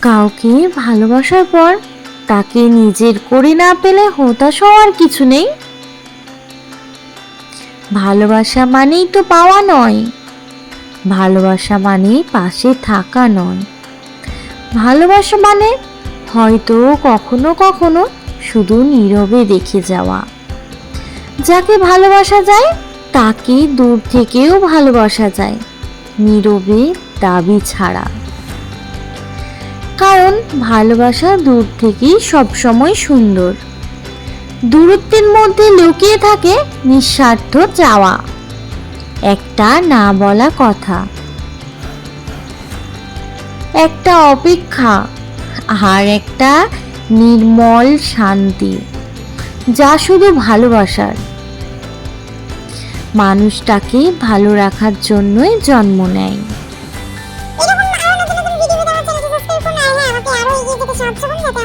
কাউকে ভালোবাসার পর তাকে নিজের করে না পেলে হতাশ হওয়ার কিছু নেই। ভালোবাসা মানেই তো পাওয়া নয়। ভালোবাসা মানে পাশে থাকা নয়। ভালোবাসা মানে হয়তো কখনো কখনো শুধু নীরবে দেখে যাওয়া। যাকে ভালোবাসা যায়, তাকে দূর থেকেও ভালোবাসা যায়। নীরবে দাবি ছাড়া। কারণ ভালোবাসা দূর থেকেই সবসময় সুন্দর। দূরত্বের মধ্যে লুকিয়ে থাকে নিঃস্বার্থ চাওয়া। একটা না বলা কথা। একটা অপেক্ষা আর একটা নির্মল শান্তি, যা শুধু ভালোবাসার। মানুষটাকে ভালো রাখার জন্যই জন্ম নেয়। 샵 소금 세대